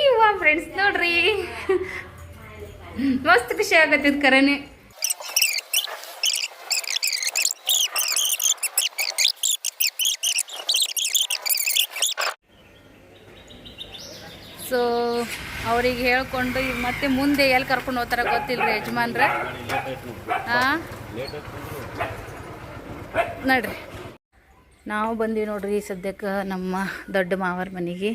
ಇವ ಫ್ರೆಂಡ್ಸ್ ನೋಡ್ರಿ. ಮಸ್ತ್ ಖುಷಿ ಆಗತ್ತಿದ್ ಕರೆನೆ. ಸೊ ಅವ್ರಿಗೆ ಹೇಳ್ಕೊಂಡು ಈಗ ಮತ್ತೆ ಮುಂದೆ ಎಲ್ಲಿ ಕರ್ಕೊಂಡು ಹೋಗ್ತಾರ ಗೊತ್ತಿಲ್ರಿ ಯಜಮಾನ್ರ? ಹಾಂ? ನಡ್ರಿ. ನಾವು ಬಂದೀವಿ ನೋಡ್ರಿ ಸದ್ಯಕ್ಕೆ ನಮ್ಮ ದೊಡ್ಡ ಮಾವರ ಮನೆಗೆ.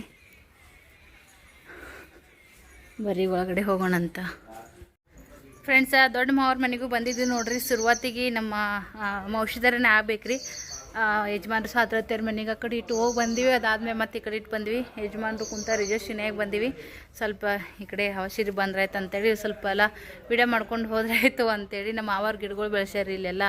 ಬರೀ ಒಳಗಡೆ ಹೋಗೋಣ ಅಂತ ಫ್ರೆಂಡ್ಸ ದೊಡ್ಡ ಮಾವರ ಮನೆಗೂ ಬಂದಿದ್ವಿ ನೋಡ್ರಿ. ಶುರುವಾತಿಗೆ ನಮ್ಮ ಔಷಧರನೇ ಆಗ್ಬೇಕ್ರಿ. ಯಜಮಾನ್ರು ಸಾತ್ರತ್ಯರ ಮನೆಗೆ ಆ ಕಡೆ ಇಟ್ಟು ಹೋಗಿ ಬಂದಿವಿ. ಅದಾದಮೇಲೆ ಮತ್ತೆ ಈ ಕಡೆ ಇಟ್ಟು ಬಂದ್ವಿ. ಯಜಮಾನ್ರು ಕುಂತ ರಿಜರ್ವೇಷನ್ಯಾಗ ಬಂದೀವಿ. ಸ್ವಲ್ಪ ಈ ಕಡೆ ಹವಶಿರಿ ಬಂದ್ರಾಯ್ತು ಅಂತೇಳಿ ಸ್ವಲ್ಪ ಎಲ್ಲ ವಿಡಿಯೋ ಮಾಡ್ಕೊಂಡು ಹೋದ್ರೆ ಆಯಿತು ಅಂತೇಳಿ ನಮ್ಮ ಮಾವಾರ ಗಿಡಗಳು ಬೆಳೆಸ್ಯಾರ ಇಲ್ಲೆಲ್ಲ.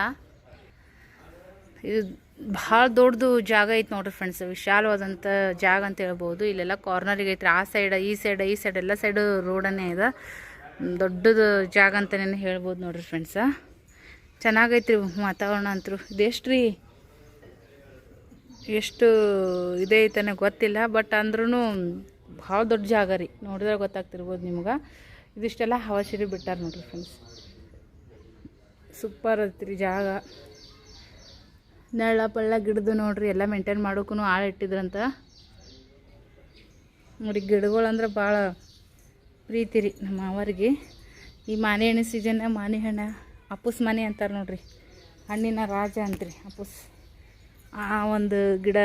ಇದು ಭಾಳ ದೊಡ್ಡದು ಜಾಗ ಐತೆ ನೋಡ್ರಿ ಫ್ರೆಂಡ್ಸ್ ವಿಶಾಲವಾದಂಥ ಜಾಗ ಅಂತ ಹೇಳ್ಬೋದು. ಇಲ್ಲೆಲ್ಲ ಕಾರ್ನರಿಗೆ ಐತ್ರಿ. ಆ ಸೈಡ್ ಈ ಸೈಡ್ ಈ ಸೈಡ್ ಎಲ್ಲ ಸೈಡು ರೋಡನ್ನೇ ಇದೆ ದೊಡ್ಡದು ಜಾಗ ಅಂತಲೇ ಹೇಳ್ಬೋದು ನೋಡ್ರಿ ಫ್ರೆಂಡ್ಸ ಚೆನ್ನಾಗೈತ್ರಿ ವಾತಾವರಣ ಅಂತೂ. ಇದೆಷ್ಟು ರೀ ಎಷ್ಟು ಇದೇ ಐತನೆ ಗೊತ್ತಿಲ್ಲ ಬಟ್ ಅಂದ್ರೂ ಭಾಳ ದೊಡ್ಡ ಜಾಗ ರೀ. ನೋಡಿದ್ರೆ ಗೊತ್ತಾಗ್ತಿರ್ಬೋದು ನಿಮ್ಗೆ. ಇದಿಷ್ಟೆಲ್ಲ ಹವಾಶಿರಿ ಬಿಟ್ಟಾರೆ ನೋಡ್ರಿ ಫ್ರೆಂಡ್ಸ್ ಸೂಪರ್ ಐತ್ರಿ ಜಾಗ. ನೆಳ್ಳ ಪಳ್ಳ ಗಿಡದು ನೋಡ್ರಿ, ಎಲ್ಲ ಮೇಂಟೈನ್ ಮಾಡೋಕ್ಕೂ ಆಳು ಇಟ್ಟಿದ್ರಂತ. ನೋಡಿ ಗಿಡಗಳು ಅಂದ್ರೆ ಭಾಳ ಪ್ರೀತಿ ರೀ ನಮ್ಮ ಅವರಿಗೆ ಈ ಮಾನೆ ಹಣ್ಣು ಸೀಸನ್ನ ಮಾನೆ ಹಣ್ಣು, ಅಪ್ಪುಸ್ ಮನೆ ಅಂತಾರೆ ನೋಡ್ರಿ. ಹಣ್ಣಿನ ರಾಜ ಅಂತ್ರಿ ಅಪ್ಪುಸ್. ಆ ಒಂದು ಗಿಡ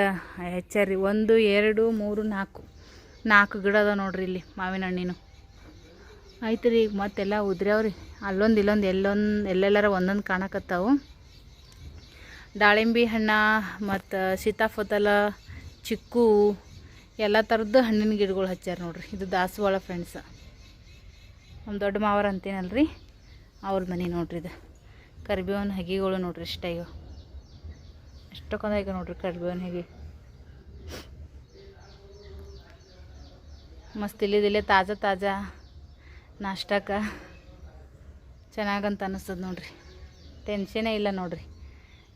ಹೆಚ್ಚಾರಿ ಒಂದು, ಎರಡು, ಮೂರು, ನಾಲ್ಕು. ನಾಲ್ಕು ಗಿಡ ಅದ ನೋಡ್ರಿ ಇಲ್ಲಿ ಮಾವಿನ ಹಣ್ಣಿನ. ಆಯ್ತು ರೀ ಈಗ ಮತ್ತೆಲ್ಲ ಉದ್ರ್ಯಾವ್ರಿ ಅಲ್ಲೊಂದು ಇಲ್ಲೊಂದು ಎಲ್ಲೊಂದು, ಎಲ್ಲೆಲ್ಲರ ಒಂದೊಂದು ಕಾಣಕತ್ತಾವು. ದಾಳಿಂಬೆ ಹಣ್ಣು, ಮತ್ತು ಸೀತಾಫಲ ಚಿಕ್ಕು, ಎಲ್ಲ ಥರದ್ದು ಹಣ್ಣಿನ ಗಿಡಗಳು ಹಚ್ಚಾರ ನೋಡ್ರಿ. ಇದು ದಾಸವಾಳ ಫ್ರೆಂಡ್ಸ್ ನಮ್ಮ ದೊಡ್ಡ ಮಾವರ ಅಂತೀನಲ್ರಿ? ಅವ್ರ ಮನೆ ನೋಡ್ರಿ ಇದು. ಕರಿಬೇವಿನ ಹಗಿಗಳು ನೋಡ್ರಿ ಇಷ್ಟ ಈಗ. ಎಷ್ಟೊಂದು ಈಗ ನೋಡ್ರಿ ಕರಿಬೇವಿನ ಹಗಿ ಮಸ್ತ್ ಇಲ್ಲಿದಿಲ್ಲೇ ತಾಜಾ ತಾಜಾ ನಾಷ್ಟಕ್ಕೆ ಚೆನ್ನಾಗಂತ ಅನ್ನಿಸ್ತದ ನೋಡ್ರಿ. ಟೆನ್ಷನೇ ಇಲ್ಲ ನೋಡ್ರಿ.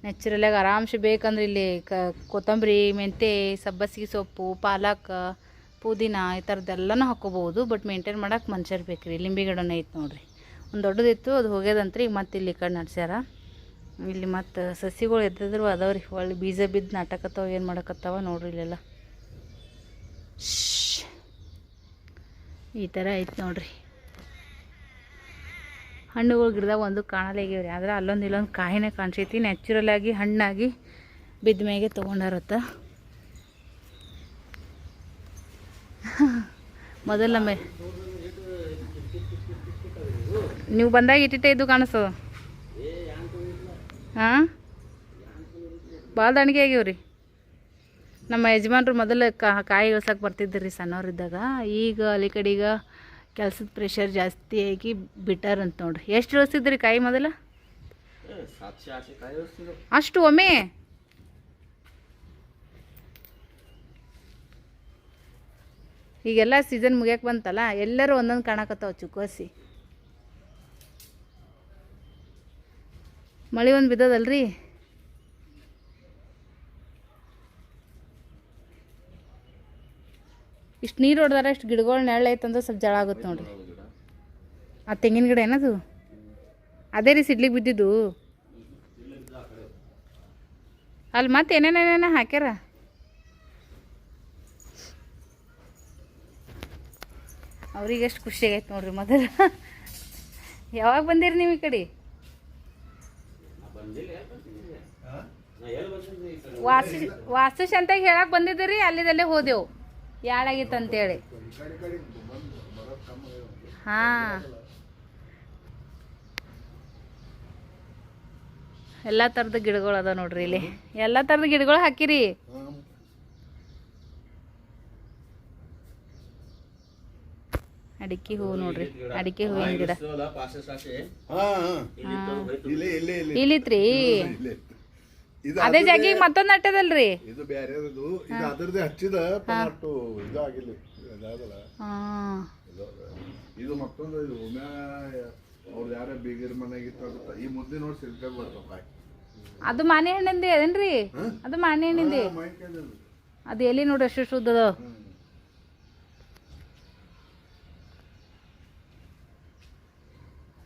ನ್ಯಾಚುರಲಾಗಿ ಆರಾಮ್ಸೆ ಬೇಕಂದ್ರೆ ಇಲ್ಲಿ ಕ, ಕೊತ್ತಂಬರಿ ಮೆಂತೆ ಸಬ್ಬಸಿಗೆ ಸೊಪ್ಪು, ಪಾಲಕ್, ಪುದೀನ ಈ ಥರದ್ದೆಲ್ಲನೂ ಹಾಕ್ಕೋಬೋದು. ಬಟ್ ಮೇಂಟೈನ್ ಮಾಡೋಕೆ ಮನುಷ್ಯರು ಬೇಕು ರೀ ಲಿಂಬೆ ಗಿಡನ ಐತೆ ನೋಡಿರಿ. ಒಂದು ದೊಡ್ಡದಿತ್ತು, ಅದು ಹೋಗ್ಯದಂತ್ರಿ. ಈಗ ಮತ್ತೆ ಇಲ್ಲಿ ಈ ಕಡೆ ನಡ್ಸ್ಯಾರ. ಇಲ್ಲಿ ಮತ್ತು ಸಸಿಗಳು ಎದ್ದಿದ್ರು ಅದಾವ್ರಿ. ಒಳ್ಳೆ ಬೀಜ ಬಿದ್ದು ನಾಟಕತ್ತವ, ಏನು ಮಾಡಕತ್ತಾವ ನೋಡ್ರಿ ಇಲ್ಲೆಲ್ಲ. ಈ ಥರ ಐತೆ ನೋಡ್ರಿ. ಹಣ್ಣುಗಳು ಗಿಡದಾಗ ಒಂದು ಕಾಣಲಾಗ್ಯಾವ್ರಿ ಆದ್ರೆ ಅಲ್ಲೊಂದು ಇಲ್ಲೊಂದು ಕಾಯಿನೇ ಕಾಣಿಸೈತಿ. ನ್ಯಾಚುರಲ್ ಆಗಿ ಹಣ್ಣಾಗಿ ಬಿದ್ದ ಮ್ಯಾಗೆ ತೊಗೊಂಡಾರತ್ತ. ಮೊದಲ ಮೇ ನೀವು ಬಂದಾಗ ಇಟ್ಟಿಟ್ಟೆ ಇದು ಕಾಣಿಸ್ತದ ಹಾಂ? ಭಾಳ ದಣಿಗೆ ಆಗ್ಯಾವ್ರಿ. ನಮ್ಮ ಯಜಮಾನ್ರು ಮೊದಲು ಕಾಯಿ ಇಳ್ಸಕ್ಕೆ ಬರ್ತಿದ್ದರು ರೀ ಸಣ್ಣವ್ರಿದ್ದಾಗ. ಈಗ ಅಲ್ಲಿ ಕಡೆ ಈಗ ಕೆಲಸದ ಪ್ರೆಷರ್ ಜಾಸ್ತಿ ಆಗಿ ಬಿಟ್ಟಾರಂತ ನೋಡ್ರಿ. ಎಷ್ಟು ಇಳಿಸಿದ್ರಿ ಕಾಯಿ ಮೊದಲ? ಅಷ್ಟು ಒಮ್ಮೆ? ಈಗೆಲ್ಲ ಸೀಸನ್ ಮುಗಿಯಕ್ಕೆ ಬಂತಲ್ಲ ಎಲ್ಲರೂ ಒಂದೊಂದು ಕಾಣಕತ್ತಾವ ಚುಕೋಸಿ ಮಳೆ ಒಂದು ಬಿದ್ದದಲ್ರಿ? ಇಷ್ಟು ನೀರು ಹೊಡೆದಾರ ಇಷ್ಟು ಗಿಡಗಳು ನೆರಳೈತಂದ್ರೆ ಸ್ವಲ್ಪ ಜಳ ಆಗುತ್ತೆ ನೋಡ್ರಿ. ಆ ತೆಂಗಿನ ಗಿಡ ಏನದು? ಅದೇ ರೀ ಸಿಡ್ಲಿಗೆ ಬಿದ್ದಿದ್ದು. ಅಲ್ಲಿ ಮತ್ತೆ ಏನೇನೇನೇನ ಹಾಕ್ಯಾರ? ಅವ್ರಿಗೆ ಎಷ್ಟು ಖುಷಿ ಆಗೈತೆ ನೋಡ್ರಿ ಮೊದಲು. ಯಾವಾಗ ಬಂದಿರಿ ನೀವು ಈ ಕಡೆ? ವಾಸ್ತು ವಾಸ್ತುಶಾಂತಾಗ ಹೇಳಕ್ ಬಂದಿದ್ದೀರಿ ಅಲ್ಲಿದಲ್ಲೇ ಹೋದೆವು. ಯಾಳಾಗಿತ್ತು ಅಂತೇಳಿ ಹಾಂ. ಎಲ್ಲ ಥರದ ಗಿಡಗಳು ಅದ ನೋಡ್ರಿ ಇಲ್ಲಿ. ಎಲ್ಲ ಥರದ ಗಿಡಗಳು ಹಾಕಿರಿ. ಅಡಿಕೆ ಹೂವು ನೋಡ್ರಿ. ಅಡಿಕೆ ಹೂವಿನ ಗಿಡ. ಇಲ್ಲಿತ್ರಿ. ಅದೇ ಜಾಗಿಗೆ ಮತ್ತೊಂದು ನಟ್ಟದಲ್ರಿ ಇದು ಬೇರೆದು ಇದು ಅದರದೇ ಹಚ್ಚಿದ ಪಾರ್ಟ್ ಇದು ಆಗಿಲ್ಲ ಇದಾಗಲ್ಲ. ಹಾಂ. ಇದು ಮತ್ತೊಂದು ಇದು ಉಮ್ಯಾ ಅವ್ರು ಯಾರ ಬೀಗರ ಮನೆಗಿತ್ತು ಅದು ಈ ಮುದ್ದೆ ನೋಡಿ ಸಿಲ್ಕ ಬರ್ತಾವ ಅದು ಮಾನೆ ಹಣ್ಣಿಂದೆ ಅದೇನ್ರಿ? ಅದು ಮಾನೆ ಹಣ್ಣಿಂದೆ ಅದು. ಎಲ್ಲಿ ನೋಡ್ರಿ ಅಷ್ಟು ಶುದ್ಧ ಅದಾವ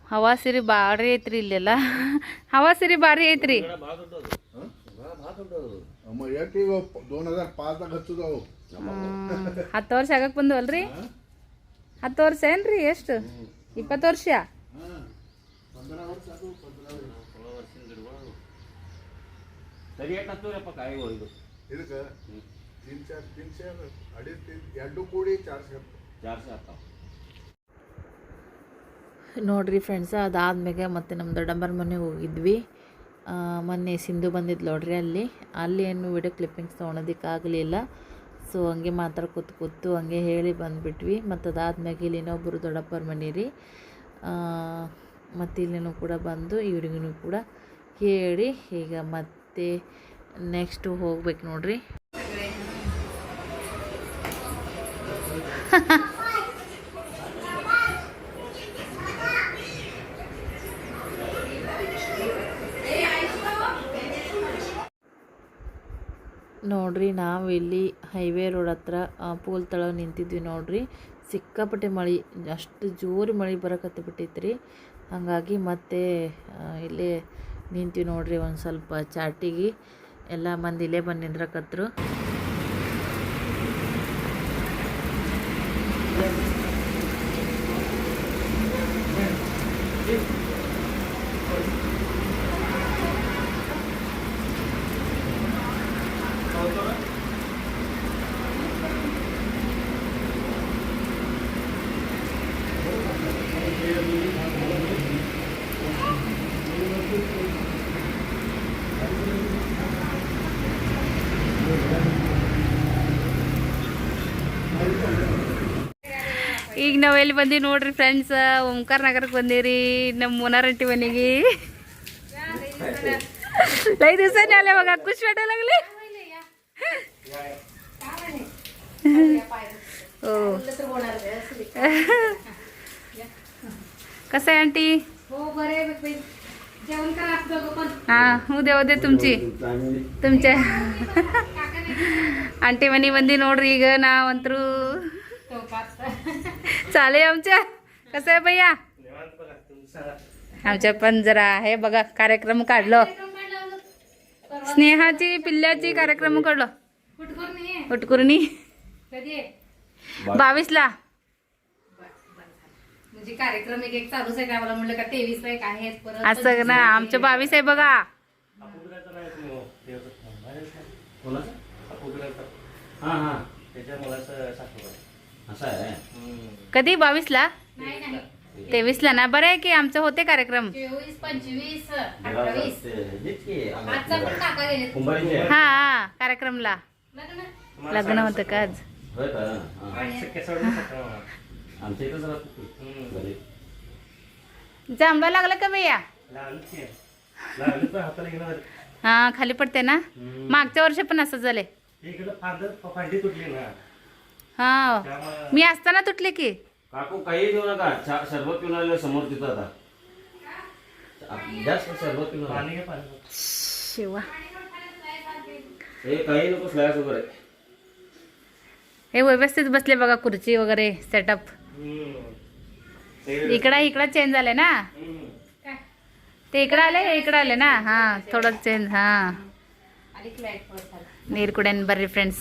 ಹವಾ ಸಿರಿ ಭಾರಿ ಐತ್ರಿ ಇಲ್ಲೆಲ್ಲ. ಹವಾ ಸಿರಿ ಭಾರಿ ಐತ್ರಿ ಭಾಳ ದೊಡ್ಡದು ಭಾಳ ಭಾಳ ದೊಡ್ಡದು ಅಮ್ಮ ಯಾಕೀಗ ಹತ್ತು ವರ್ಷ ಆಗಕ್ ಬಂದವಲ್ರಿ? ಹತ್ತು ವರ್ಷ ಏನ್ರಿ ಎಷ್ಟು? ಇಪ್ಪತ್ತು ವರ್ಷ? ನೋಡ್ರಿ ಫ್ರೆಂಡ್ಸ್ ಅದಾದ್ಮೇಲೆ ಮತ್ತೆ ನಮ್ಮ ದೊಡ್ಡಮ್ಮರ ಮನೆಗೆ ಹೋಗಿದ್ವಿ. ಮೊನ್ನೆ ಸಿಂಧು ಬಂದಿದ್ದು ನೋಡ್ರಿ ಅಲ್ಲಿ. ಅಲ್ಲಿ ಏನು ವಿಡಿಯೋ ಕ್ಲಿಪ್ಪಿಂಗ್ಸ್ ತೊಗೊಳೋದಕ್ಕಾಗಲಿಲ್ಲ. ಸೊ ಹಂಗೆ ಮಾತಾಡ್ಕೊತ ಕೂತು ಹಂಗೆ ಹೇಳಿ ಬಂದುಬಿಟ್ವಿ. ಮತ್ತು ಅದಾದ್ಮೇಲೆ ಇಲ್ಲಿ ಇನ್ನೊಬ್ಬರು ದೊಡ್ಡಪ್ಪರ ಮನೆ ರೀ. ಮತ್ತು ಇಲ್ಲಿನೂ ಕೂಡ ಬಂದು ಇವ್ರಿಗೂ ಕೂಡ ಹೇಳಿ ಈಗ ಮತ್ತೆ ನೆಕ್ಸ್ಟು ಹೋಗ್ಬೇಕು ನೋಡ್ರಿ. ನೋಡ್ರಿ, ನಾವು ಇಲ್ಲಿ ಹೈವೇ ರೋಡ್ ಹತ್ರ ಪೂಲ್ ತಳ ನಿಂತಿದ್ವಿ ನೋಡ್ರಿ. ಸಿಕ್ಕಾಪಟ್ಟೆ ಮಳೆ, ಅಷ್ಟು ಜೋರು ಮಳೆ ಬರಕತ್ತಿ ಬಿಟ್ಟಿತ್ರಿ ಹಾಗಾಗಿ ಮತ್ತೆ ಇಲ್ಲಿ ನಿಂತೀವಿ ನೋಡ್ರಿ ಒಂದು ಸ್ವಲ್ಪ ಚಾಟಿಗೆ. ಎಲ್ಲ ಮಂದಿ ಇಲ್ಲೇ ಬಂದು ನಿಂದ್ರಕತ್ರು. ನಾವು ಎಲ್ಲಿ ಬಂದೀವಿ ನೋಡ್ರಿ ಫ್ರೆಂಡ್ಸ್ ಓಂಕಾರ ನಗರಕ್ಕೆ ಬಂದೀವ್ರಿ ನಮ್ಮ ಮುನಾರಂಟಿ ಮನೆಗೆ ಐದು ದಿವಸ ಅಲ್ಲೇ ಹೋಗ ಖುಷಿ ಪಟ್ಟಲಾಗಲಿ ओ कसं आहे आंटी हा उद्या उद्या तुमची तुमच्या आंटी मनी बंदी ನೋಡ್ರಿ ಈಗ ನಾವಂತರೂ चालेल आमच्या. कसं आहे भैया? आमच्या पण जरा आहे बघा कार्यक्रम काढलो. स्नेहाची पिल्ल्याची कार्यक्रम काढलो. उटकुर्णी. बावीसला. म्हणजे कार्यक्रम एक एक चालूच आहे का मला म्हणलं का तेवीस आहे काय आहेत परत असं ना आमच्या बावीस आहे बघा. कोणाचं? हां हां. त्याच्या मुलाचं सासू असं आहे. कधी? बावीसला? तेवीसला ना? बरं आहे की आमचं होते कार्यक्रम? चोवीस पंचवीस देवाचं अठ्ठावीस. ते- हेच की आजचा पण काका गेले कुंभारीचे आहे. हा हा कार्यक्रमला. लग्न? लग्न होतं का आज? जांभळा लागला का भैया? हा खाली पडते ना? मागच्या वर्षी पण असं झाले हा मी असताना तुटले की काकू काही देऊ नका चा- सरबत पिऊन आलेलं समोर तिथं आता आप- जास्त सरबत पिऊन आलं. शिवा हे काही नको स्लॅश वगैरे हे व्यवस्थित बसले बघा खुर्ची वगैरे सेटअप इकडं इकडं चेंज झाले ना ते इकडं आले हे इकडं आले ना हा थोडं चेंज हा आली फ्लॅट परत आला. ನೀರ್ಕುಡೇನ್ ಬರ್ರಿ ಫ್ರೆಂಡ್ಸ್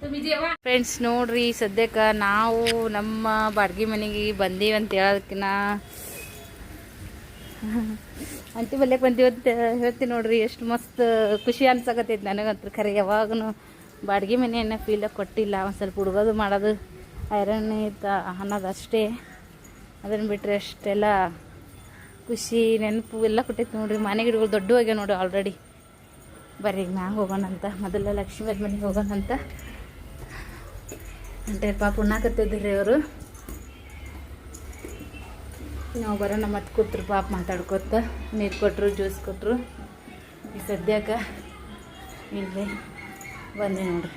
ಫ್ರೆಂಡ್ಸ್ ನೋಡ್ರಿ, ಸದ್ಯಕ್ಕೆ ನಾವು ನಮ್ಮ ಬಾಡ್ಗಿ ಮನೆಗೆ ಬಂದೀವಿ ಅಂತ ಹೇಳೋದಕ್ಕಿನ ಅಂತಿ ಬಲ್ಯಕ್ಕೆ ಬಂದೀವಿ ಅಂತ ಹೇಳ್ತೀನಿ ನೋಡ್ರಿ, ಎಷ್ಟು ಮಸ್ತ್ ಖುಷಿ ಅನ್ಸಕತ್ತೈತಿ ನನಗಂತೂ ಖರೆ. ಯಾವಾಗೂ ಬಾಡ್ಗಿ ಮನೆಯನ್ನ ಫೀಲ ಕೊಟ್ಟಿಲ್ಲ. ಒಂದು ಸ್ವಲ್ಪ ಹುಡುಗೋದು ಮಾಡೋದು ಐರನ್ ಇತ್ತು ಅನ್ನೋದು ಅಷ್ಟೇ. ಅದನ್ನು ಬಿಟ್ಟರೆ ಅಷ್ಟೆಲ್ಲ ಖುಷಿ, ನೆನಪು ಎಲ್ಲ ಕೊಟ್ಟೈತಿ ನೋಡ್ರಿ. ಮನೆ ಗಿಡಗಳು ದೊಡ್ಡ ಹೋಗ್ಯಾವ ನೋಡಿ ಆಲ್ರೆಡಿ ಬರ್ರಿ, ಈಗ ಹೋಗೋಣ ಹೋಗೋಣಂತ. ಮೊದಲ ಲಕ್ಷ್ಮೀ ಮನೆಗೆ ಹೋಗೋಣಂತ. ಅಂಟೆ ಪಾಪ ಉಣ್ಣಾಕತ್ತಿದ್ರು ರೀ ಅವರು ನಾವು ಬರೋಣ ಮತ್ತೆ ಕೂತ್ರು ಪಾಪ ಮಾತಾಡ್ಕೊತ ನೀರು ಕೊಟ್ಟರು ಜ್ಯೂಸ್ ಕೊಟ್ಟರು ಈ ಸದ್ಯಕ್ಕೆ ಇಲ್ಲಿ ಬನ್ನಿ ನೋಡ್ರಿ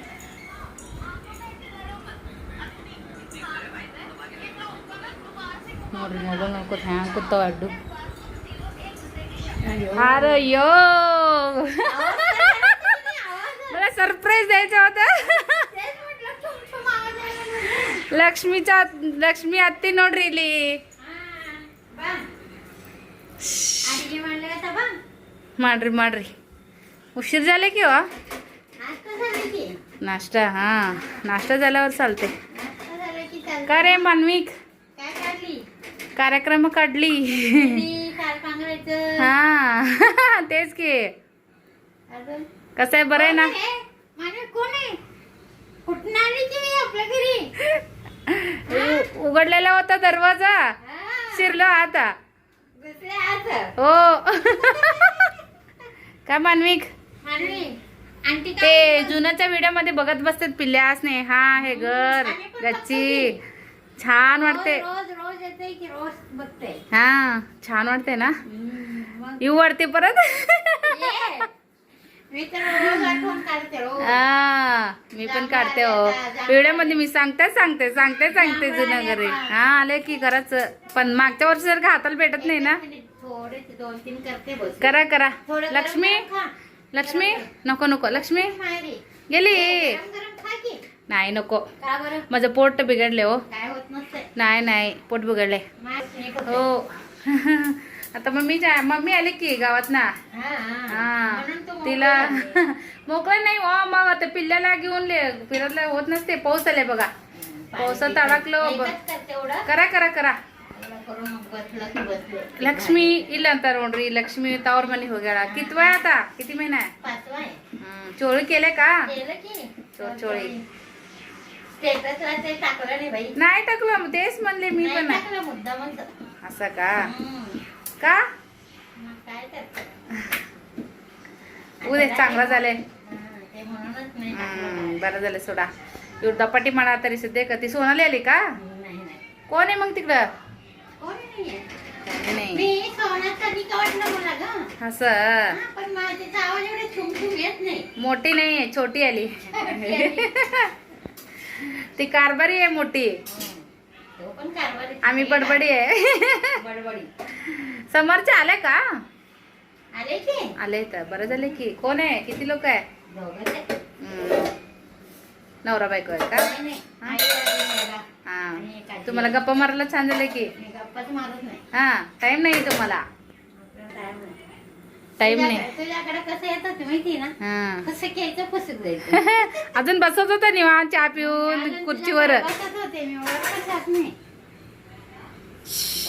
ನೋಡ್ರಿ ಮೊಬೈಲ್ ನೋಡ್ಕೊತ ಹ್ಯಾಂಗೆ ಕೂತಾವ ಅಡ್ಡು ಅಯ್ಯೋ ಸರ್ಪ್ರೈಸ್ ಆಯ್ತು ಅವತ್ತ होता लक्ष्मीच्या लक्ष्मी आत्ती ನೋಡ್ರಿ ಇಲ್ಲಿ ಅಡಿಗೆ ಮಾಡ್ಲಿಕತ್ತ ಬಾ ಮಾಡ್ರಿ ಮಾಡ್ರಿ उशीर झाले की हो नाश्ता झाला की नाश्ता हां नाश्ता झाल्यावर चालते नाश्ता झाला की चालतं. का रे मान्विक काय काढली कार्यक्रम काढली ती काल पांघरायचं हां तेच की अजून कसं आहे बरं आहे ना उघडलेला होता दरवाजा. शिरलो आता. हो. का मानविक? ते जुनाच्या व्हिडिओमध्ये बघत बसतात पिल्ल्या हा हे घर गच्ची. छान वाटते. हा छान वाटते ना? येऊ वाटते परत? मी तर रोज आठवण काढते रोज हा मी पण काढते हो. व्हिडिओमध्ये मी सांगते सांगते सांगते सांगते जुनं घरी. हा आले की घराच पण मागच्या वर्षी जर का हाताला भेटत नाही ना? थोडे दोन तीन करते बस. करा करा. लक्ष्मी. लक्ष्मी? नको नको. लक्ष्मी? गेली. नाही नको. माझं पोट बिघडले हो. नाही नाही. पोट बिघडले हो. आता मम्मी जा- मम्मी आली की गावात ना हा तिला मोकळं नाही हो मग आता पिल्ल्याला घेऊन ले फिरतला होत नसते पाऊस आले बघा पावसात अडकलो ब- तेवढं करा करा करा एवढं करून मग बसलं की बसले ಲಕ್ಷ್ಮಿ ಇಲ್ಲ ಅಂತಾರ ನೋಡ್ರಿ ಲಕ್ಷ್ಮಿ ತವ್ರ ಮನೆಗೆ ಹೋಗ್ಯಾಳ ಕಿತ್ವಾ ಆತ किती महिना आहे पाचवा आहे हम्म, चोळी केले का केलं की चो- चोळी. स्टेटसला ते टाकलं नाही बाई नाही टाकलं मग तेच म्हणले मी नाही पण नाही. टाकलं मुद्दा म्हणतो असं का का? उद्या चांगला झाले बरं झालं सोडा. एवढं दपाटी म्हणा तरी सुद्धा का ती सोनाली आली का? कोण आहे मग तिकडं? मोठी नाही छोटी आली. ती कारभारी आहे मोठी. आम्ही बडबडी आहे. समोरचे आले का? आले की? आले तर बरं झाले की. कोण आहे? किती लोक आहे? नवरा बायको आहे. का? तुम्हाला गप्पा मारायला छान झाले की? हा. टाइम नाही तुम्हाला. टाइम नाही. अजून बसत होत निवांत चहा पिऊन खुर्चीवर.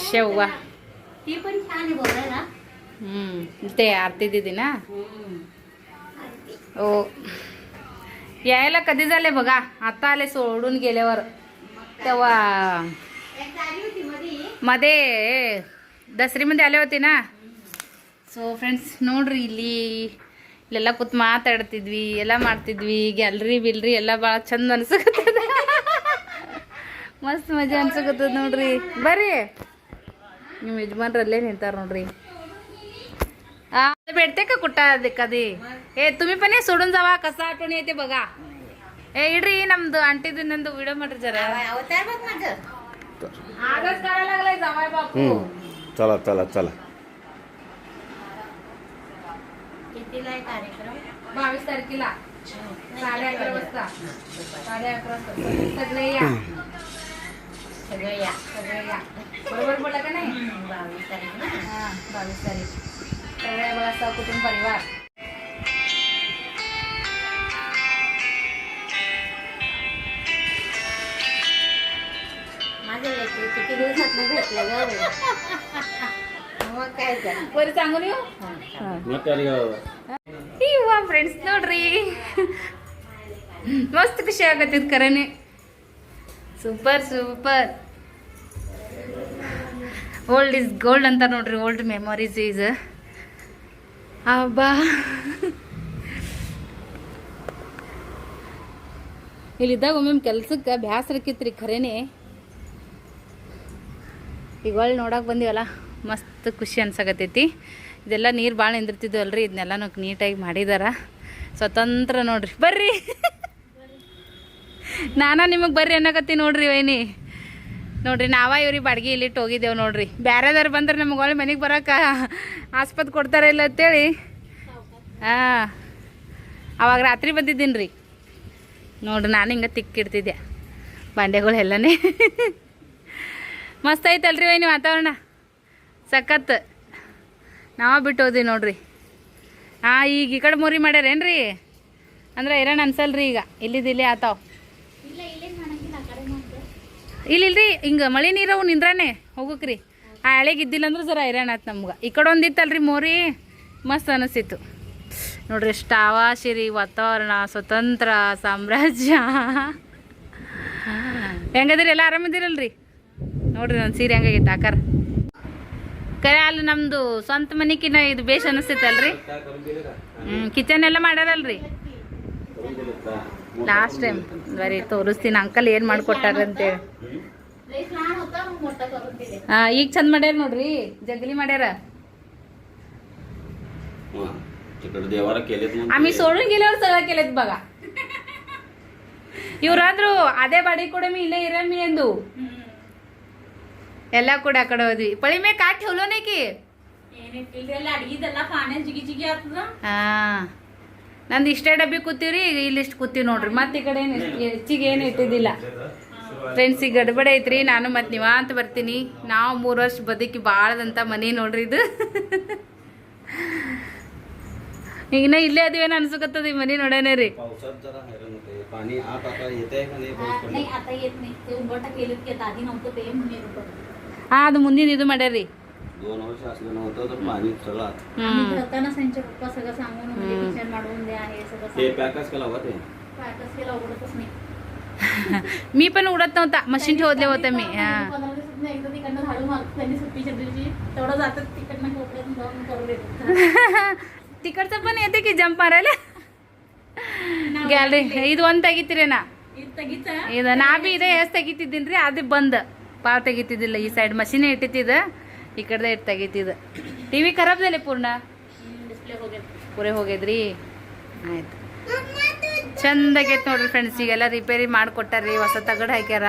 शेवगा ती पण छान बोलायला हम्म ते आरती दिदी ना ओ यायला कधी झाले बघा आता आले सोडून गेल्यावर तेव्हा मध्ये ದಸರಿಮಂದಿ ಅಲ್ಲೇ ಹೋಗ್ತೀನಾ ಸೊ ಫ್ರೆಂಡ್ಸ್ ನೋಡ್ರಿ ಇಲ್ಲಿ ಇಲ್ಲೆಲ್ಲ ಕೂತ್ ಮಾತಾಡ್ತಿದ್ವಿ ಎಲ್ಲ ಮಾಡ್ತಿದ್ವಿ ಗ್ಯಾಲ್ರಿ ಬಿಲ್ರಿ ಎಲ್ಲ ಭಾಳ ಚಂದ ಅನ್ಸಕತ್ತದ ಮಸ್ತ್ ಮಜಾ ಅನ್ಸಕತ್ತದ ನೋಡ್ರಿ ಬರ್ರಿ ನಿಮ್ಮ ಯಜಮಾನ್ರು ಅಲ್ಲೇ ನಿಂತಾರ ನೋಡ್ರಿ आ भेटते का कुठं ಅದು कधी ए तुम्ही पण हे सोडून जावा कसा आठवण येते बघा ए इड्री ನಮ್ದು ಆಂಟಿದು ನಂದು ವಿಡಿಯೋ ಮಾಡ್ರಿ जरा अवतार बघ माझं आजच करायला लागलाय जावाय बापू हम्म. चला चला चला कितीला आहे कार्यक्रम बावीस तारखेला साडे अकरा वाजता साडे अकरा वाजता सगळे या सगळं या सगळे या बरोबर बोला का नाही बावीस तारीख ना हा बावीस तारीख सगळे बघा सहकुटुंब परिवार माझं लेकरू किती दिवसात भेटलं ग मग काय तर बरं सांगून येऊ ಮತ್ತೆ ಯಾರಿಗೆ ಇವ ಫ್ರೆಂಡ್ಸ್ ನೋಡ್ರಿ ಮಸ್ತ್ ಖುಷಿ ಆಗತ್ತಿದ್ ಕರೆನೆ super super old is gold ಅಂತ ನೋಡ್ರಿ ಓಲ್ಡ್ ಮೆಮೊರೀಸ್ ಈಸ್ ಅಬ್ಬಾ. ಇಲ್ಲಿದ್ದಾಗ ಒಮ್ಮೊಮ್ಮೆ ಕೆಲ್ಸಕ್ಕೆ ಬ್ಯಾಸರಕ್ಕಿತ್ರಿ ಖರೇನೆ. ಈಗ ಒಳ್ಳೆ ನೋಡಕ್ಕೆ ಬಂದಿವಲ್ಲ, ಮಸ್ತ್ ಖುಷಿ ಅನ್ಸಕತ್ತೈತಿ. ಇದೆಲ್ಲ ನೀರು ಭಾಳ ನಿಂದಿರ್ತಿದ್ವಲ್ರಿ ಇದನ್ನೆಲ್ಲ ನಾವು ನೀಟಾಗಿ ಮಾಡಿದಾರ. ಸ್ವತಂತ್ರ ನೋಡ್ರಿ, ಬರ್ರಿ. ನಾನ ನಿಮಗೆ ಬರ್ರಿ ಅನ್ನಕತ್ತಿ ನೋಡ್ರಿ ವೈನಿ. ನೋಡ್ರಿ ನಾವ ಇವ್ರಿ ಬಾಡ್ಗೆ ಇಲ್ಲಿಟ್ಟು ಹೋಗಿದ್ದೇವೆ ನೋಡ್ರಿ. ಬ್ಯಾರೆದವ್ರು ಬಂದ್ರೆ ನಮ್ಗೆ ಒಳ್ಳೆ ಮನೆಗೆ ಬರೋಕೆ ಆಸ್ಪತ್ರೆ ಕೊಡ್ತಾರೆ ಇಲ್ಲ ಅಂತೇಳಿ. ಹಾಂ. ಅವಾಗ ರಾತ್ರಿ ಬಂದಿದ್ದೀನಿ ರೀ ನೋಡ್ರಿ ನಾನು ಹಿಂಗೆ ತಿಕ್ಕಿಡ್ತಿದ್ದೆ ಬಂಡೆಗಳು ಎಲ್ಲನೇ. ಮಸ್ತ್ ಐತಲ್ರಿ ವೈನಿ ವಾತಾವರಣ. ಸಖತ್. ನಾವ ಬಿಟ್ಟು ಹೋದ್ವಿ ನೋಡ್ರಿ. ಹಾಂ, ಈಗ ಈ ಕಡೆ ಮುರಿ ಮಾಡ್ಯಾರೇನ್ರಿ? ಅಂದ್ರೆ ಇರೋಣ ಅನ್ಸಲ್ರಿ ಈಗ. ಇಲ್ಲಿದ್ದು ಇಲ್ಲೇ ಆತಾವ. ಇಲ್ಲ ಇಲ್ರಿ ಹಿಂಗೆ ಮಳೆ ನೀರವು ನಿಂದ್ರಾನೆ, ಹೋಗಕ್ರಿ. ಆ ಹಳೆಗೆ ಇದ್ದಿಲ್ಲ ಅಂದ್ರೆ ಜರ ಹೈರಾಣ ಆಯ್ತು ನಮ್ಗೆ. ಈ ಕಡೆ ಒಂದಿತ್ತಲ್ರಿ ಮೋರಿ, ಮಸ್ತ್ ಅನಿಸ್ತಿತ್ತು. ನೋಡ್ರಿ ಆವಾಸಿರಿ ವಾತಾವರಣ, ಸ್ವತಂತ್ರ, ಸಾಮ್ರಾಜ್ಯ. ಹೆಂಗದಿರಿ, ಎಲ್ಲ ಆರಾಮಿದ್ದೀರಲ್ರಿ ನೋಡ್ರಿ ನನ್ನ ಸೀರೆ ಹೆಂಗಾಗೈತೆ, ಆಕಾರ. ಕರೆ, ಅಲ್ಲಿ ನಮ್ದು ಸ್ವಂತ ಮನಿಕಿನ ಇದು ಬೇಷ್ ಅನಿಸ್ತೈತಲ್ರಿ ಹ್ಞೂ ಕಿಚನ್ ಎಲ್ಲ ಮಾಡ್ಯಾರಲ್ರಿ ಲಾಸ್ಟ್ ಟೈಮ್ ಬರೀ ತೋರಿಸ್ತೀನಿ. ಅಂಕಲ್ ಏನ್ ಮಾಡ್ಕೊಟ್ಟಾರಂತೆ ಈಗ ಚಂದ ಮಾಡ್ಯಾರ ನೋಡ್ರಿ. ಜಗಲಿ ಮಾಡ್ಯಾರ. ಆಮೇಲೆ ಸೋಳು ಗೆಲ್ಲವ್ರು ಸಲ ಕೇಳಿದ್ ಬಗ ಇವ್ರಾದ್ರು ಅದೇ ಬಾಡಿ ಕೊಡಮಿ ಇಲ್ಲೇ ಇರಮಿ ಎಂದು ಎಲ್ಲ ಕೂಡ ಆ ಕಡೆ ಹೋದ್ವಿ. ಪಳಿಮೆ ಕಾಟ್ ಹೋಲೋನೇಕಿ ಹಾ. ನಂದು ಇಷ್ಟೇ ಡಬ್ಬಿ ಕೂತೀವ್ರಿ ಈಗ ಇಲ್ಲಿಷ್ಟು ಕೂತೀವಿ ನೋಡ್ರಿ ಮತ್ತೆ ಈ ಕಡೆ ಏನು ಹೆಚ್ಚಿಗೆ ಏನು ಇಟ್ಟಿದ್ದಿಲ್ಲ ಫ್ರೆಂಡ್ಸ್ ಈಗ ಗಡ್ಬಡೆ ಐತ್ರಿ ನಾನು ಮತ್ತೆ ನೀವಾ ಅಂತ ಬರ್ತೀನಿ ನಾವು ಮೂರು ವರ್ಷ ಬದುಕಿ ಭಾಳದಂತ ಮನೆ ನೋಡ್ರಿ ಇದು ಈಗ ಇಲ್ಲೇ ಅದೇನು ಅನ್ಸಕತ್ತದ ಈ ಮನೆ ನೋಡೇನೆ ರೀ ಹಾಂ ಅದು ಮುಂದಿನ ಇದು ಮಾಡ್ಯಾರೀ दोन वर्ष असलं नव्हतं तर पाणी सगळं आत. आम्ही हम्म घरताना त्यांचे पप्पा सगळं सांगून म्हणजे किचन मांडवून द्या हे सगळं ते पॅकच केला होता ते काय कसं केलं उघडतच नाही मी पण उडत नव्हता मशीन ठेवले होते मी हा पंधरा दिवसात एकदा तिकडनं झाडू मारतो त्यांनी सुट्टीच्या दिवशी तेवढं जातात तिकडनं कोपऱ्यातून जाऊन करून देतात तिकडचं पण येते की जंप मारायला ಗ್ಯಾಲ್ರಿ ಇದು ಒಂದು ತೆಗಿತೀರಿ ನಾ ಇದು ತೆಗಿತ ಇದು ನಾ ಬಿ ಇದೇ ಎಷ್ಟು ತೆಗಿತಿದ್ದೀನಿ ರೀ ಅದು ಬಂದ್ ಭಾಳ ತೆಗಿತಿದ್ದಿಲ್ಲ ಈ ಸೈಡ್ ಮಷೀನೇ ಇಟ್ಟಿತ್ತಿದ ಈ ಕಡೆದ ಇಟ್ಟು ತೆಗಿತಿದ ಟಿ ವಿ ಖರಾಬ್ದಲ್ಲಿ ಪೂರ್ಣ? ಪೂರೇ ಹೋಗ್ಯದ ಪೂರೆ ಹೋಗ್ಯದ್ರಿ ಆಯ್ತು. ಚಂದಾಗೈತೆ ನೋಡ್ರಿ ಫ್ರೆಂಡ್ಸ್ ಈಗೆಲ್ಲ ರಿಪೇರಿ ಮಾಡಿಕೊಟ್ಟಾರ್ರಿ, ಹೊಸ ತಗಡು ಹಾಕ್ಯಾರ.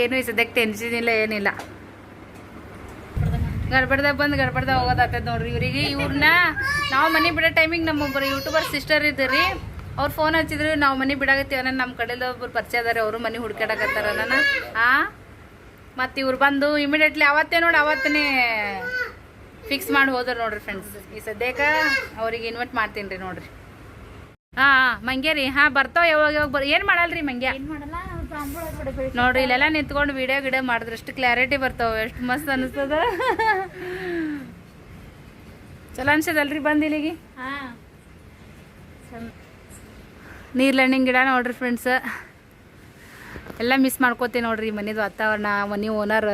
ಏನು ಈ ಸದ್ಯಕ್ಕೆ ಟೆನ್ಷನ್ ಇಲ್ಲ, ಏನಿಲ್ಲ. ಗಡ್ಬಡ್ದಾಗ ಬಂದು ಗಡ್ಬಡ್ದಾಗ ಹೋಗೋದಾಗ್ತದೆ ನೋಡ್ರಿ ಇವರಿಗೆ. ಇವ್ರನ್ನ ನಾವು ಮನೆ ಬಿಡೋ ಟೈಮಿಗೆ ನಮ್ಮೊಬ್ಬರು ಯೂಟ್ಯೂಬರ್ ಸಿಸ್ಟರ್ ಇದ್ದೀರಿ. ಅವ್ರು ಫೋನ್ ಹಚ್ಚಿದ್ರು, ನಾವು ಮನೆ ಬಿಡಾಕತ್ತೀವ ನಮ್ಮ ಕಡೆಯಿಂದ ಒಬ್ಬರು ಪರಿಚಯ ಅದಾರೆ, ಅವರು ಮನೆ ಹುಡ್ಕಾಡಕತ್ತಾರ ನಾನು ಆ? ಮತ್ತು ಇವ್ರು ಬಂದು ಇಮಿಡಿಯೇಟ್ಲಿ ಅವತ್ತೇ ನೋಡಿ ಅವತ್ತನೇ ಫಿಕ್ಸ್ ಮಾಡಿ ಹೋದ್ರು ನೋಡ್ರಿ ಫ್ರೆಂಡ್ಸ್ ಈ ಸದ್ಯಕ್ಕೆ ಅವ್ರಿಗೆ ಇನ್ವೈಟ್ ಮಾಡ್ತೀನಿ ರೀ ನೋಡ್ರಿ. ಹಾಂ ಹಾಂ ಹಾ ಹಾಂ ಬರ್ತಾವ ಯಾವಾಗ ಯಾವಾಗ ಬರ್ ಏನು ಮಾಡಲ್ರಿ ಮಂಗ್ಯ? ನೋಡ್ರಿ ಇಲ್ಲೆಲ್ಲ ನಿಂತ್ಕೊಂಡು ವಿಡಿಯೋ ಗಿಡ ಮಾಡಿದ್ರೆ ಎಷ್ಟು ಕ್ಲಾರಿಟಿ ಬರ್ತಾವ ಎಷ್ಟು ಮಸ್ತ್ ಅನಿಸ್ತದ. ಚಲೋ ಅನ್ಸದಲ್ರಿ ಬಂದು ಇಲ್ಲಿಗೆ? ನೀರ್ಲೆಣ್ಣಿನ ಗಿಡ ನೋಡ್ರಿ ಫ್ರೆಂಡ್ಸ್ ಎಲ್ಲ ಮಿಸ್ ಮಾಡ್ಕೋತೀನಿ ನೋಡ್ರಿ ಮನೇದು ವಾತಾವರಣ, ಮನೆ ಓನರ್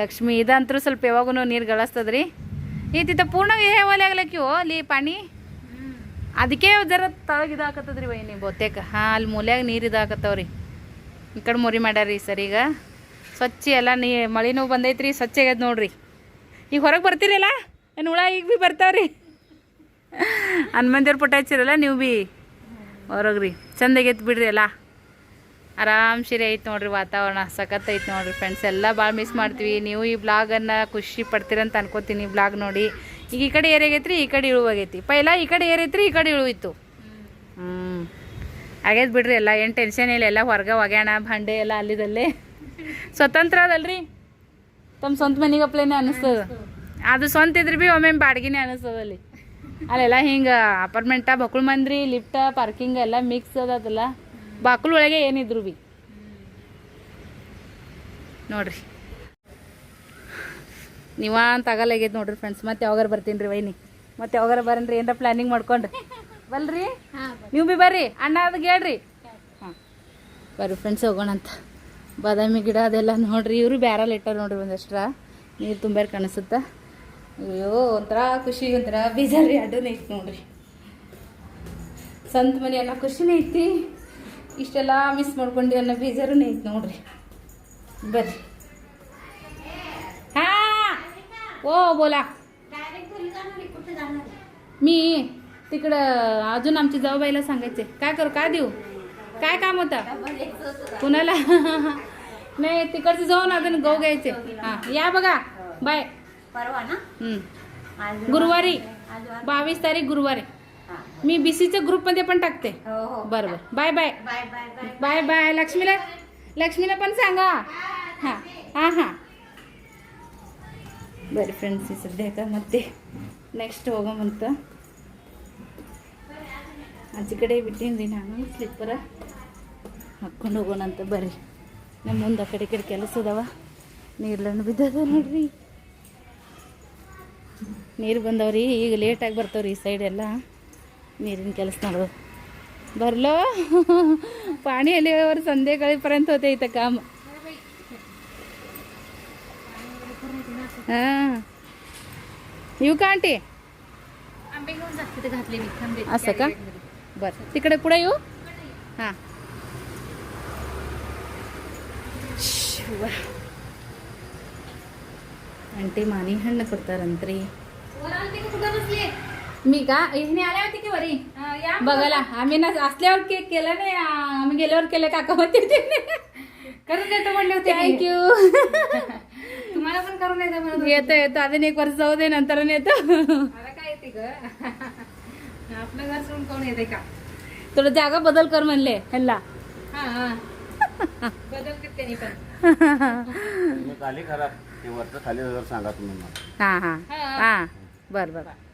ಲಕ್ಷ್ಮಿ. ಇದಂತರೂ ಸ್ವಲ್ಪ ಯಾವಾಗೂ ನೀರು ಗಳಸ್ತದ್ರಿ. ಈತಿತ್ತ ಪೂರ್ಣ ಒಲೆ ಆಗ್ಲಕ್ಕಿವು ಅಲ್ಲಿ ಪಾಣಿ? ಅದಕ್ಕೆ ಜರ ತಳಗ ಇದಾಕತ್ತದ್ರಿ ನೀವು ಬೊತ್ತೇಕ ಹಾಂ ಅಲ್ಲಿ ಮೂಲ್ಯಾಗ ನೀರು ಇದಾಕತ್ತವ್ರಿ. ಈ ಕಡೆ ಮುರಿ ಮಾಡ್ಯಾರಿ ಸರ್ ಈಗ. ಸ್ವಚ್ಛ ಎಲ್ಲ ನೀ ಮಳಿನೂ ಬಂದೈತ್ರಿ, ಸ್ವಚ್ಛ ಆಗ್ಯದ ನೋಡ್ರಿ. ಈಗ ಹೊರಗೆ ಬರ್ತೀರಲ್ಲ? ಏನು ಹುಳ ಈಗ ಭೀ ಬರ್ತಾವ್ರಿ. ಹನುಮಂದಿರ್ ಪುಟ್ಟ ಹಚ್ಚಿರಲ್ಲ ನೀವು ಭೀ? ಹೊರಗ್ರಿ. ಚಂದಾಗೈತೆ ಬಿಡ್ರಿ ಎಲ್ಲ. ಆರಾಮ್ ಸಿರಿ ಐತೆ ನೋಡ್ರಿ ವಾತಾವರಣ, ಸಖತ್ ಐತೆ ನೋಡ್ರಿ ಫ್ರೆಂಡ್ಸ್ ಎಲ್ಲ ಭಾಳ ಮಿಸ್ ಮಾಡ್ತೀವಿ. ನೀವು ಈ ಬ್ಲಾಗನ್ನು ಖುಷಿ ಪಡ್ತೀರಂತ ಅನ್ಕೋತೀನಿ ಈ ಬ್ಲಾಗ್ ನೋಡಿ. ಈಗ ಈ ಕಡೆ ಏರಿಯಾಗೈತ್ರಿ ಈ ಕಡೆ ಇಳುವಾಗೈತಿ. ಪೈಲ ಈ ಕಡೆ ಏರೈತ್ರಿ ಈ ಕಡೆ ಇಳುವಿತ್ತು. ಹ್ಞೂ ಆಗೈತೆ ಬಿಡ್ರಿ ಎಲ್ಲ, ಏನು ಟೆನ್ಷನ್ ಇಲ್ಲ, ಎಲ್ಲ ಹೊರಗೆ ಒಗ್ಯಾಣ ಭಾಂಡೆ ಎಲ್ಲ ಅಲ್ಲಿದಲ್ಲೇ. ಸ್ವತಂತ್ರ ಅದಲ್ರಿ? ತಮ್ಮ ಸ್ವಂತ ಮನೆಗೆ ಅಪ್ಲೇನೆ ಅನಿಸ್ತದ? ಅದು ಸ್ವಂತ ಇದ್ರೆ ಭೀ ಒಮ್ಮೆ ಬಾಡ್ಗಿನೇ ಅನಿಸ್ತದ ಅಲ್ಲಿ. ಅಲ್ಲೆಲ್ಲ ಹಿಂಗೆ ಅಪಾರ್ಟ್ಮೆಂಟ ಬಕುಳ್ ಮಂದ್ರಿ ಲಿಫ್ಟ ಪಾರ್ಕಿಂಗ್ ಎಲ್ಲ ಮಿಕ್ಸ್ ಅದಲ್ಲ. ಬಾಕ್ಲ ಒಳಗೆ ಏನಿದ್ರು ಬಿ. ನೋಡ್ರಿ. ನೀವಂತ ಆಗಲಾಗೈತೆ ನೋಡ್ರಿ ಫ್ರೆಂಡ್ಸ್ ಮತ್ತೆ ಯಾವಾಗಾರ ಬರ್ತೀನಿ ರೀ ವೈನಿ? ಮತ್ತೆ ಯಾವಾಗಾರ ಬರನ್ರಿ ಏನಾರ ಪ್ಲಾನಿಂಗ್ ಮಾಡ್ಕೊಂಡ್ರಿ? ಬಲ್ರಿ? ನೀವು ಭೀ ಬರ್ರಿ. ಅಣ್ಣ ಅದಕ್ಕೆ ಹೇಳ್ರಿ. ಹಾಂ. ಬರ್ರಿ ಫ್ರೆಂಡ್ಸ್ ಹೋಗೋಣ ಅಂತ. ಬಾದಾಮಿ ಗಿಡ ಅದೆಲ್ಲ ನೋಡ್ರಿ. ಇವರು ಬ್ಯಾರಲ್ ಇಟ್ಟಾರ ನೋಡ್ರಿ ಒಂದಷ್ಟ್ರ. ನೀರು ತುಂಬ್ಯಾರ ಕಾಣಿಸುತ್ತೆ. ಅಯ್ಯೋ ಒಂಥರ ಖುಷಿ ಒಂಥರ ಬೀಜಾರಿ ಅಡ್ಡನೇ ಐತಿ ನೋಡ್ರಿ. ಸಂತ ಮನೆ ಎಲ್ಲ ಖುಷಿನೇ ಐತಿ. ಇಷ್ಟೆಲ್ಲ ಮಿಸ್ ಮಾಡ್ಕೊಂಡು ಅನ್ನೋ ಬೇಜಾರು ಐತೆ ನೋಡ್ರಿ ಬರ್ರಿ हा ओ बोला मी तिकडं अजून आमच्या जाऊबाईला सांगायचे काय करू काय देऊ काय काम होतं कुणाला नाही तिकडचं जाऊन अजून गहू घ्यायचे हां या बघा बाय परवा ना हम्म. आज गुरुवारी आज वार- बावीस तारीख गुरुवारी हा. मी बी सीच्या ग्रुपमध्ये पण टाकते हो हो बरं बरं bye bye bye bye bye bye bye लक्ष्मीला लक्ष्मीला पण सांगा हां ಹಾಂ ಹಾಂ ಬರೀ ಫ್ರೆಂಡ್ಸ್ ಈ ಸದ್ಯಕ್ಕೆ ಮತ್ತೆ ನೆಕ್ಸ್ಟ್ ಹೋಗೋಮಂತ ಆಚೆ ಕಡೆ ಬಿಟ್ಟೀನಿ ನಾನು ಸ್ಲಿಪ್ಪರ ಹಾಕ್ಕೊಂಡು ಹೋಗೋಣಂತ ಬರ್ರಿ ನಮ್ಮ ಮುಂದೆ ಆ ಕಡೆ ಈ ಕಡೆ ಕೆಲಸ ಅದಾವ ನೀರ್ಲಣ್ಣು ಬಿದ್ದದ ನೋಡ್ರಿ ನೀರು ಬಂದವ್ರಿ ಈಗ ಲೇಟಾಗಿ ಬರ್ತಾವ್ರಿ ಈ ಸೈಡ್ ಎಲ್ಲ ನೀರಿನ ಕೆಲಸ ಮಾಡೋದು ಬರಲೋ ಪಾಣಿ ಎಲ್ಲಿವರೆಗೆ ಸಂಧ್ಯಾಕಾಳಿಪರ್ಯಂತ ಹೋತೆ ಇತ್ತ ಕಾಮ ಹಾಂ ಇವು ಕಾಂಟಿ असं का बरं तिकडे पुढे येऊ हां ಅಂಟಿ ಮಾನಿ ಹಣ್ಣು ಕೊಡ್ತಾರಂತ್ರಿ मी का? इथे आल्या होती की वरी? बघायला. आम्ही ना असल्यावर केक केला नाही. आम्ही गेल्यावर केलं काका होते करून देतो म्हणले होते थँक्यू तुम्हाला पण करून देतो म्हणत येतो येतो. अजून एक वर्ष जाऊ दे नंतर येतो. मला काय येते ग? आपलं घर सोडून कोण येते का? थोडं जागा बदल कर म्हणले ह्याला हा हा. बदलते त्यांनी पण. खाली खराब ते वरचं खाली सांगा तुम्ही हां हां. हां. बरं बरं.